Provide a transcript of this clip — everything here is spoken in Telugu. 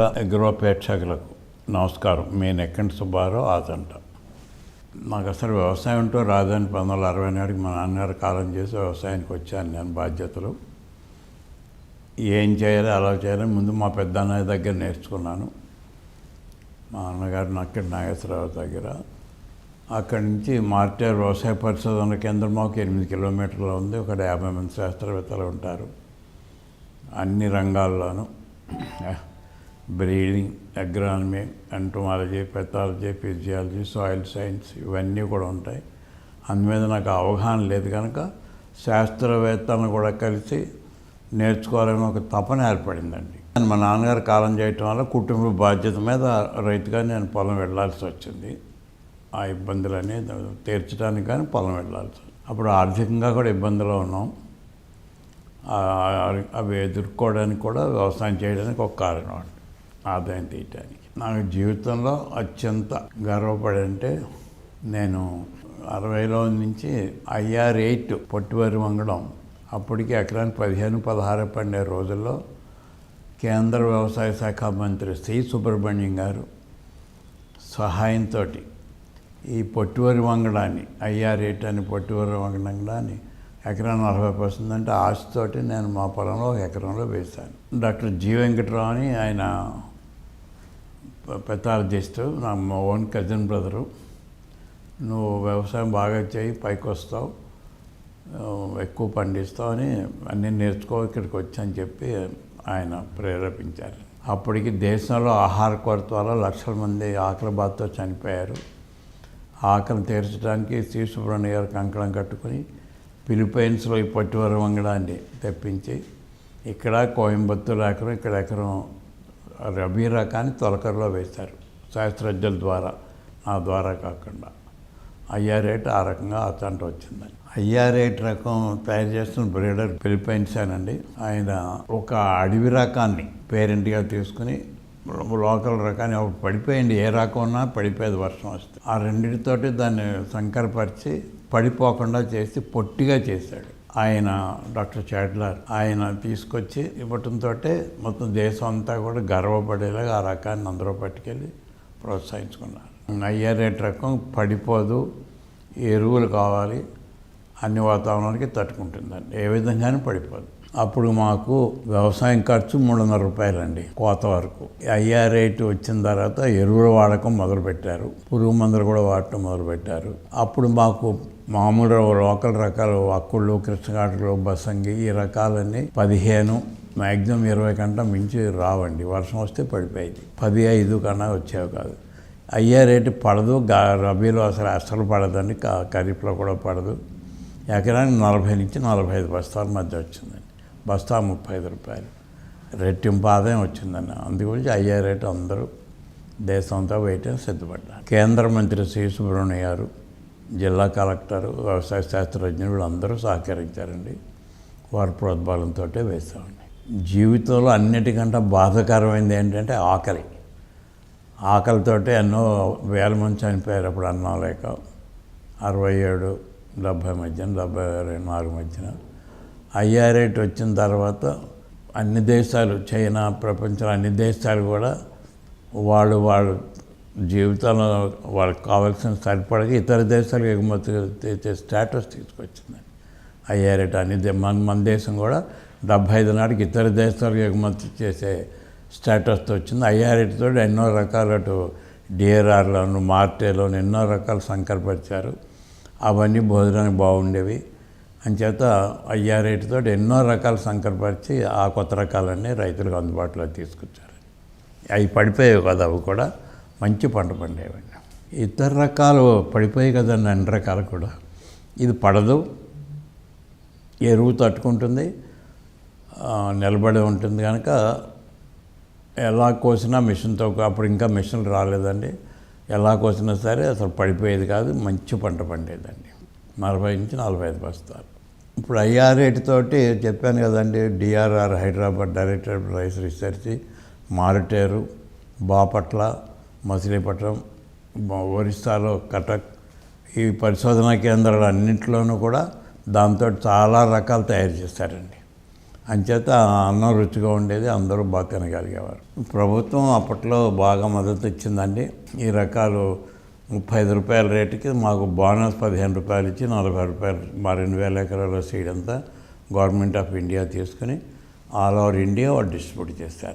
అగ్రో ప్రేక్షకులకు నమస్కారం. మీ నెక్కంటి సుబ్బారావు ఆదంట. నాకు అసలు వ్యవసాయం ఉంటూ రాదని పంతొమ్మిది వందల అరవై నాటికి మా నాన్నగారు కాలం చేసి వ్యవసాయానికి వచ్చాను నేను బాధ్యతలు. ఏం చేయాలి అలా చేయాలి ముందు మా పెద్ద దగ్గర నేర్చుకున్నాను. మా అన్నగారు నక్కడి నాగేశ్వరరావు దగ్గర. అక్కడి నుంచి మార్టేర్ వ్యవసాయ పరిశోధన కేంద్రం మాకు ఎనిమిది కిలోమీటర్లు ఉంది. ఒక యాభై మంది శాస్త్రవేత్తలు ఉంటారు. అన్ని రంగాల్లోనూ. Breeding agronomy entomology pathology physiology soil science ఇవన్నీ కూడా ఉంటాయి. అందుమీద నాకు అవగాహన లేదు కనుక శాస్త్రవేత్తలను కూడా కలిసి నేర్చుకోవాలని ఒక తపన ఏర్పడిందండి. మా నాన్నగారు కాలం చేయటం వల్ల కుటుంబ బాధ్యత మీద రైతుగా నేను పొలం వెళ్ళాల్సి వచ్చింది. ఆ ఇబ్బందులన్నీ తీర్చడానికి కానీ పొలం వెళ్ళాల్సి అప్పుడు ఆర్థికంగా కూడా ఇబ్బందిలో ఉన్నాం. అవి ఎదుర్కోవడానికి కూడా వ్యవసాయం చేయడానికి ఒక కారణం అండి. ఆదాయం తీయటానికి. నాకు జీవితంలో అత్యంత గర్వపడంటే నేను అరవైలో నుంచి ఐఆర్ ఎయిట్ పొట్టివారి వంగడం అప్పటికి ఎకరానికి పదిహేను పదహారు పండే రోజుల్లో కేంద్ర వ్యవసాయ శాఖ మంత్రి సి. సుబ్రహ్మణ్యం గారు సహాయంతో ఈ పొట్టివరి వంగడాన్ని ఐఆర్ ఎయిట్ అని పొట్టివరి వంగడాన్ని ఎకరం నలభై పర్సెంట్ అంటే ఆశతోటి నేను మా పొలంలో ఒక ఎకరంలో వేశాను. Doctor G. వెంకటరావు అని ఆయన పెథాలజిస్ట్ నా మా ఓన్ కజిన్ బ్రదరు నువ్వు వ్యవసాయం బాగా చేయి పైకి వస్తావు ఎక్కువ పండిస్తావు అని అన్నీ నేర్చుకో ఇక్కడికి వచ్చని చెప్పి ఆయన ప్రేరేపించారు. అప్పటికి దేశంలో ఆహార కొరత వల్ల లక్షల మంది ఆకలి బాధతో చనిపోయారు. ఆకలి తీర్చడానికి శ్రీ సుబ్రహ్మణ్య గారు కంకణం కట్టుకుని ఫిలిపైన్స్లో ఈ పట్టువర వంగడాన్ని తెప్పించి ఇక్కడ కోయంబత్తూరు ఎకరం ఇక్కడ ఎకరం రబీ రకాన్ని తొలకరలో వేశారు. శాస్త్రజ్ఞుల ద్వారా నా ద్వారా కాకుండా. అయ్యారేట్ రేట్ ఆ రకంగా అతంట వచ్చిందండి. ఐఆర్ రేట్ రకం తయారు చేస్తున్న బ్రీడర్ పిలిపించానండి ఆయన ఒక అడవి రకాన్ని పేరెంట్గా తీసుకుని లోకల్ రకాన్ని ఒకటి పడిపోయింది. ఏ రకం ఉన్నా పడిపోయేది వర్షం వస్తే. ఆ రెండింటితోటి దాన్ని సంకరపరిచి పడిపోకుండా చేసి పొట్టిగా చేశాడు. ఆయన డాక్టర్ చాడ్లర్ ఆయన తీసుకొచ్చి ఇవ్వటంతో మొత్తం దేశం అంతా కూడా గర్వపడేలాగా ఆ రకాన్ని అందరూ పట్టుకెళ్ళి ప్రోత్సహించుకున్నారు. అయ్యే రేట్ రకం పడిపోదు ఎరువులు కావాలి అన్ని వాతావరణానికి తట్టుకుంటుందండి. ఏ విధంగానే పడిపోదు. అప్పుడు మాకు వ్యవసాయం ఖర్చు మూడున్నర రూపాయలండి కోత వరకు. అయ్యా రేటు వచ్చిన తర్వాత ఎరువుల వాడకం మొదలుపెట్టారు. పురుగు మందులు కూడా వాడటం మొదలుపెట్టారు. అప్పుడు మాకు మామూలు లోకల్ రకాలు అక్కుళ్ళు కృష్ణఘాట్లు బసంగి ఈ రకాలన్నీ పదిహేను మ్యాక్సిమం ఇరవై కంటే మించి రావండి. వర్షం వస్తే పడిపోయింది. పది ఐదు కన్నా వచ్చేవి కాదు. అయ్యే రేటు పడదు. గా రబీలో అసలు అస్సలు పడదండి. ఖరీఫ్లో కూడా పడదు. ఎకరానికి నలభై నుంచి నలభై ఐదు బస్తాల మధ్య వచ్చిందండి. బస్తా ముప్పై ఐదు రూపాయలు. రెట్టింపు ఆదాయం వచ్చిందండి. అందుగురించి అయ్యే రేటు అందరూ దేశంతో వేయటం సిద్ధపడ్డారు. కేంద్ర మంత్రి శ్రీ సుబ్రహ్మణ్య గారు జిల్లా కలెక్టర్ వ్యవసాయ శాస్త్రజ్ఞులు వీళ్ళందరూ సహకరించారండి. వారి ప్రోద్బలంతో వేస్తామండి జీవితంలో అన్నిటికంటే బాధాకరమైనది ఏంటంటే ఆకలి. ఆకలితో ఎన్నో వేల మంది చనిపోయారు అప్పుడు అన్నం లేక అరవై ఏడు డెబ్భై మధ్యన డెబ్భై నాలుగు మధ్యన ఐఆర్ రేట్ వచ్చిన తర్వాత అన్ని దేశాలు చైనా ప్రపంచంలో అన్ని దేశాలు కూడా వాళ్ళు వాళ్ళు జీవితంలో వాళ్ళకి కావాల్సిన సరిపడగా ఇతర దేశాలకు ఎగుమతి తెచ్చే స్టేటస్ తీసుకొచ్చింది అయ్యారట అనేది మన మన దేశం కూడా డెబ్భై ఐదు నాటికి ఇతర దేశాలకు ఎగుమతి చేసే స్టేటస్తో వచ్చింది. ఐఆర్ ఎన్నో రకాల అటు డిఆర్ఆర్లోను మార్టేలోను ఎన్నో రకాలు సంకరపరిచారు అవన్నీ భోజనానికి బాగుండేవి. అంచేత ఐఆర్ ఎన్నో రకాలు సంకరపరిచి ఆ కొత్త రకాలన్నీ రైతులకు అందుబాటులో తీసుకొచ్చారు. అవి పడిపోయాయి కదా అవి కూడా. మంచి పంట పండేవండి ఇతర రకాలు పడిపోయాయి కదండి అన్ని రకాలు కూడా. ఇది పడదు. ఎరువు తట్టుకుంటుంది. నిలబడి ఉంటుంది కనుక ఎలా కోసినా మిషన్తో అప్పుడు ఇంకా మిషన్లు రాలేదండి. ఎలా కోసినా సరే అసలు పడిపోయేది కాదు. మంచి పంట పండేదండి. నలభై నుంచి నలభై ఐదు బస్తాలు. ఇప్పుడు ఐఆర్ రేటుతోటి చెప్పాను కదండి. DRR Hyderabad director of rice research Maruteru Bapatla Machilipatnam ఒరిస్సాలో కటక్ ఈ పరిశోధనా కేంద్రాలు అన్నింటిలోనూ కూడా దాంతో చాలా రకాలు తయారు చేస్తారండి. అంచేత అన్నం రుచిగా ఉండేది అందరూ బాగా తినగలిగేవారు. ప్రభుత్వం అప్పట్లో బాగా మద్దతు ఇచ్చిందండి. ఈ రకాలు ముప్పై ఐదు రూపాయల రేటుకి మాకు బోనస్ పదిహేను రూపాయలు ఇచ్చి నలభై రూపాయలు మా రెండు వేల ఎకరాల సీడ్ అంతా గవర్నమెంట్ ఆఫ్ ఇండియా తీసుకుని ఆల్ ఓవర్ ఇండియా వాళ్ళు డిస్ట్రిబ్యూట్ చేస్తారు